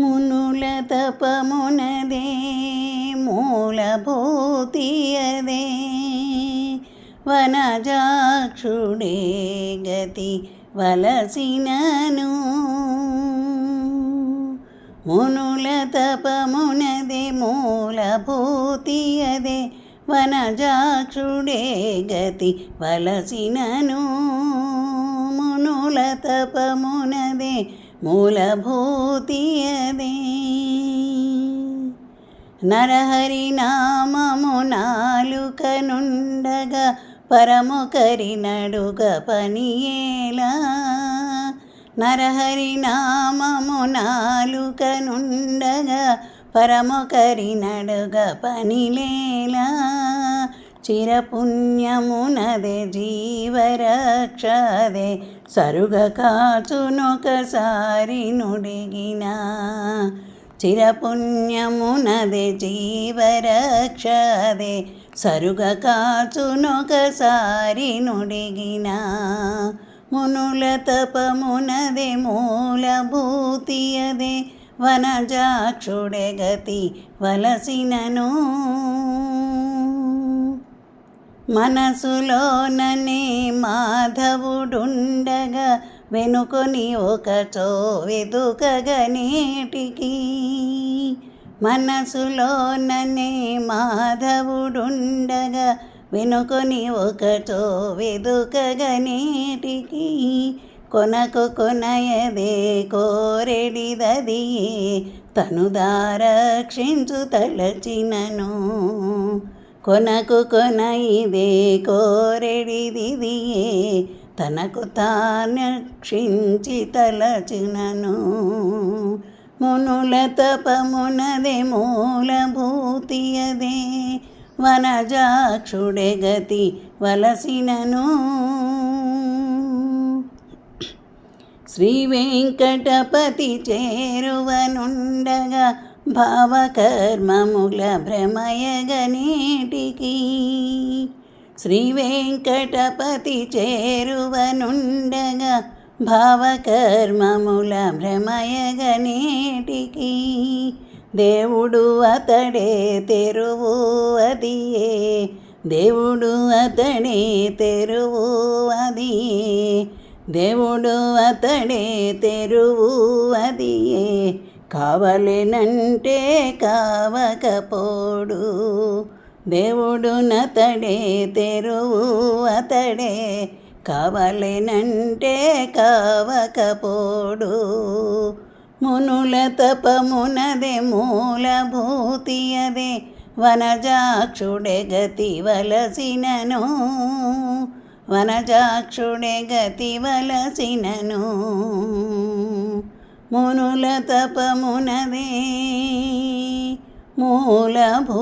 మునుల తపమునదే మూలభూతియదే. వనజాక్షుడే గతి వలసినను. మునుల తపమునదే మూలభూతియదే. వనజాక్షుడే గతి వలసినను. మునుల తపమునదే మూలభూతియదే. నరహరి నామము నాలుకనుండగా పరముకరి నడుగ పనియేలా. నరహరి నామము నాలుకనుండగా పరముకరి నడుగ పనిలేలా. చిరపుణ్యమునదే జీవరక్షదే సరుగ కాచునొకసారి నుడిగినా చిరపుణ్యమునదే జీవరక్షదే. సరుగ కాచునొకసారి నుడిగినా మునుల తపమునదే మూలభూతియదే. వనజాక్షుడే గతి వలసినను మనసులోననే మాధవుడుండగా వెనుకొని ఒకచో వెదుకగనేటికి మనసులోననే మాధవుడుండగా వెనుకొని ఒకచో వెదుకగనేటికి కొనకు కొనయదే కోరెడిదది తను దారక్షించు తలచినను. కొనకు కొన ఇదే కోరెడిదిదియే తనకు తానక్షించి తలచినను. మునుల తపమునదే మూలభూతియదే వనజాక్షుడే గతి వలసినను. శ్రీ వెంకటపతి చేరువనుండగా భావకర్మముల భ్రమయగనేటికి శ్రీ వెంకటపతి చేరువనుండగా భావకర్మముల భ్రమయగనేటికి దేవుడు అతడే తెరువు అదియే. దేవుడు అతడే తెరువు అదియే. దేవుడు అతడే తెరువు అదియే. కావలేనంటే కావకపోడు. దేవుడు నతడే తెరువు అతడే. కావలేనంటే కావకపోడు. మునుల తపమునదే మూలభూతియదే. వనజాక్షుడే గతి వలసినను. వనజాక్షుడే గతి వలసినను. మునుల తపమునదే మూలభూతియదే